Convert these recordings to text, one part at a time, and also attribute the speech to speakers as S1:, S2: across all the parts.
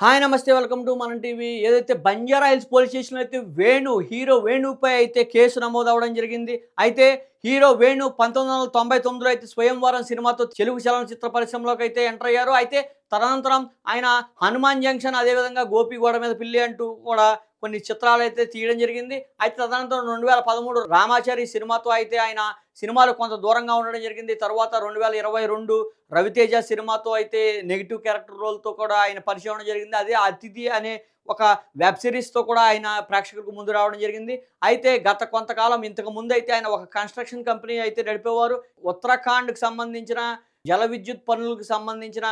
S1: Hi నమస్తే welcome to మన TV. ఏదైతే బంజారా హిల్స్ పోలీస్ స్టేషన్లో అయితే వేణు హీరో వేణుపై అయితే కేసు నమోదు అవ్వడం జరిగింది. అయితే హీరో వేణు పంతొమ్మిది వందల తొంభై తొమ్మిదిలో అయితే స్వయంవరం సినిమాతో తెలుగు చలనచిత్ర పరిశ్రమలోకి అయితే ఎంటర్ అయ్యారు. అయితే తదనంతరం ఆయన హనుమాన్ జంక్షన్ అదేవిధంగా గోపిగూడ మీద పిల్లి అంటూ కూడా కొన్ని చిత్రాలు అయితే తీయడం జరిగింది. అయితే తదనంతరం రెండు వేల పదమూడు రామాచారి సినిమాతో అయితే ఆయన సినిమాలు కొంత దూరంగా ఉండడం జరిగింది. తర్వాత రెండు వేల ఇరవై రెండు రవితేజ సినిమాతో అయితే నెగిటివ్ క్యారెక్టర్ రోల్తో కూడా ఆయన పరిచయం అవడం జరిగింది. అదే అతిథి అనే ఒక వెబ్ సిరీస్తో కూడా ఆయన ప్రేక్షకులకు ముందు రావడం జరిగింది. అయితే గత కొంతకాలం ఇంతకు ముందు అయితే ఆయన ఒక కన్స్ట్రక్షన్ కంపెనీ అయితే నడిపేవారు. ఉత్తరాఖండ్కి సంబంధించిన జల విద్యుత్ పనులకు సంబంధించిన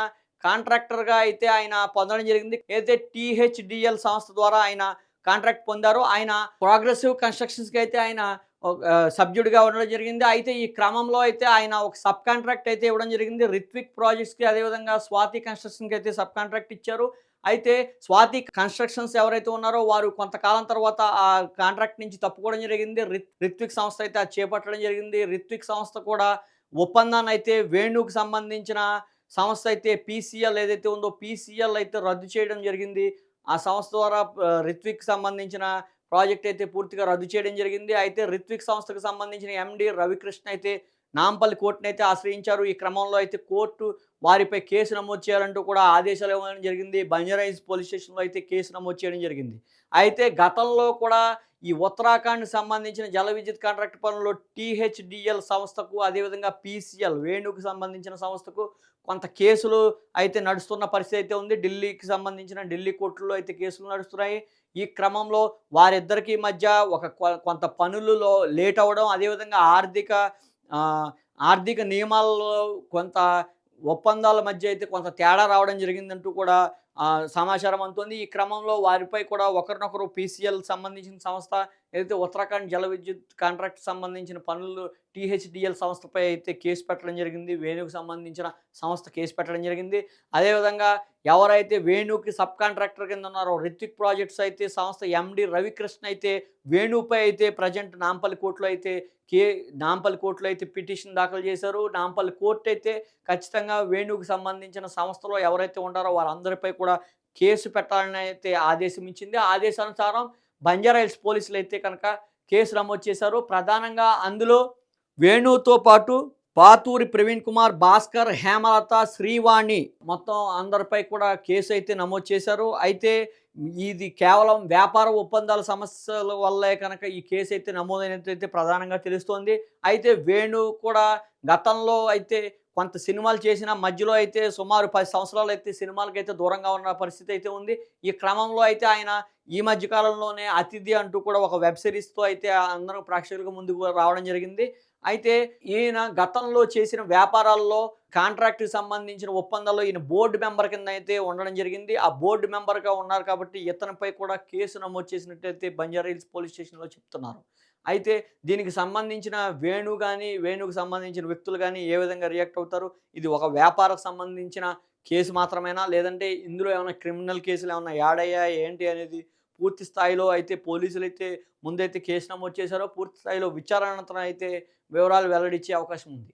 S1: కాంట్రాక్టర్గా అయితే ఆయన పొందడం జరిగింది. అయితే టీహెచ్డిఎల్ సంస్థ ద్వారా ఆయన కాంట్రాక్ట్ పొందారు ఆయన ప్రోగ్రెసివ్ కన్స్ట్రక్షన్స్కి అయితే ఆయన సభ్యుడిగా ఉండడం జరిగింది. అయితే ఈ క్రమంలో అయితే ఆయన ఒక సబ్ కాంట్రాక్ట్ అయితే ఇవ్వడం జరిగింది. రిత్విక్ ప్రాజెక్ట్స్కి అదేవిధంగా స్వాతి కన్స్ట్రక్షన్కి అయితే సబ్ కాంట్రాక్ట్ ఇచ్చారు. అయితే స్వాతి కన్స్ట్రక్షన్స్ ఎవరైతే ఉన్నారో వారు కొంతకాలం తర్వాత ఆ కాంట్రాక్ట్ నుంచి తప్పుకోవడం జరిగింది. రిత్ రిత్విక్ సంస్థ అయితే అది చేపట్టడం జరిగింది. రిత్విక్ సంస్థ కూడా ఒప్పందాన్ని అయితే వేణుకు సంబంధించిన సంస్థ అయితే పీసీఎల్ ఏదైతే ఉందో పీసీఎల్ అయితే రద్దు చేయడం జరిగింది. ఆ సంస్థ ద్వారా రిత్విక్ సంబంధించిన ప్రాజెక్ట్ అయితే పూర్తిగా రద్దు చేయడం జరిగింది. అయితే రిత్విక్ సంస్థకు సంబంధించిన ఎండి రవికృష్ణ అయితే నాంపల్లి కోర్టును అయితే ఆశ్రయించారు. ఈ క్రమంలో అయితే కోర్టు వారిపై కేసు నమోదు చేయాలంటూ కూడా ఆదేశాలు ఇవ్వడం జరిగింది. బంజరైజ్ పోలీస్ స్టేషన్లో అయితే కేసు నమోదు చేయడం జరిగింది. అయితే గతంలో కూడా ఈ ఉత్తరాఖండ్ సంబంధించిన జల విద్యుత్ కాంట్రాక్ట్ పనుల్లో టీహెచ్డిఎల్ సంస్థకు అదేవిధంగా పీసీఎల్ వేణుకు సంబంధించిన సంస్థకు కొంత కేసులు అయితే నడుస్తున్న పరిస్థితి అయితే ఉంది. ఢిల్లీకి సంబంధించిన ఢిల్లీ కోర్టుల్లో అయితే కేసులు నడుస్తున్నాయి. ఈ క్రమంలో వారిద్దరికీ మధ్య ఒక కొ- కొంత పనులలో లేట్ అవ్వడం అదేవిధంగా ఆర్థిక ఆర్థిక నియమాల్లో కొంత ఒప్పందాల మధ్య అయితే కొంత తేడా రావడం జరిగిందంటూ కూడా సమాచారం అందుతుంది. ఈ క్రమంలో వారిపై కూడా ఒకరినొకరు పీసీఎల్ సంబంధించిన సంస్థ ఏదైతే ఉత్తరాఖండ్ జల విద్యుత్ కాంట్రాక్ట్ సంబంధించిన పనులు టీహెచ్డిఎల్ సంస్థపై అయితే కేసు పెట్టడం జరిగింది. వేణుకు సంబంధించిన సంస్థ కేసు పెట్టడం జరిగింది. అదేవిధంగా ఎవరైతే వేణుకి సబ్ కాంట్రాక్టర్ కింద ఉన్నారో రిత్విక్ ప్రాజెక్ట్స్ అయితే సంస్థ ఎండి రవికృష్ణ అయితే వేణుపై అయితే ప్రజెంట్ నాంపల్లి కోర్టులో అయితే కే నాంపల్లి కోర్టులో అయితే పిటిషన్ దాఖలు చేశారు. నాంపల్లి కోర్టు అయితే ఖచ్చితంగా వేణుకు సంబంధించిన సంస్థలో ఎవరైతే ఉన్నారో వారందరిపై కూడా కేసు పెట్టాలని అయితే ఆదేశం ఇచ్చింది. ఆదేశానుసారం బంజారా హిల్స్ పోలీసులు అయితే కనుక కేసు నమోదు చేశారు. ప్రధానంగా అందులో వేణుతో పాటు పాతూరి ప్రవీణ్ కుమార్ భాస్కర్ హేమలత శ్రీవాణి మొత్తం అందరిపై కూడా కేసు అయితే నమోదు చేశారు. అయితే ఇది కేవలం వ్యాపార ఒప్పందాల సమస్యల వల్లే కనుక ఈ కేసు అయితే నమోదైనట్లయితే ప్రధానంగా తెలుస్తోంది. అయితే వేణు కూడా గతంలో అయితే కొంత సినిమాలు చేసిన మధ్యలో అయితే సుమారు పది సంవత్సరాలు అయితే సినిమాలకు అయితే దూరంగా ఉన్న పరిస్థితి అయితే ఉంది. ఈ క్రమంలో అయితే ఆయన ఈ మధ్య కాలంలోనే అతిథి అంటూ కూడా ఒక వెబ్ సిరీస్తో అయితే అందరూ ప్రేక్షకులకు ముందుకు రావడం జరిగింది. అయితే ఈయన గతంలో చేసిన వ్యాపారాల్లో కాంట్రాక్ట్కి సంబంధించిన ఒప్పందాల్లో ఈయన బోర్డు మెంబర్ కింద అయితే ఉండడం జరిగింది. ఆ బోర్డు మెంబర్గా ఉన్నారు కాబట్టి ఇతనిపై కూడా కేసు నమోదు చేసినట్టయితే బంజారా హిల్స్ పోలీస్ స్టేషన్లో చెప్తున్నారు. అయితే దీనికి సంబంధించిన వేణు కానీ వేణుకు సంబంధించిన వ్యక్తులు కానీ ఏ విధంగా రియాక్ట్ అవుతారు? ఇది ఒక వ్యాపారకు సంబంధించిన కేసు మాత్రమేనా? లేదంటే ఇందులో ఏమైనా క్రిమినల్ కేసులు ఏమైనా యాడ్ అయ్యా ఏంటి అనేది పూర్తి స్థాయిలో అయితే పోలీసులు అయితే ముందైతే కేసు నమోదు చేశారో పూర్తి స్థాయిలో విచారణ అయితే వివరాలు వెల్లడించే అవకాశం ఉంది.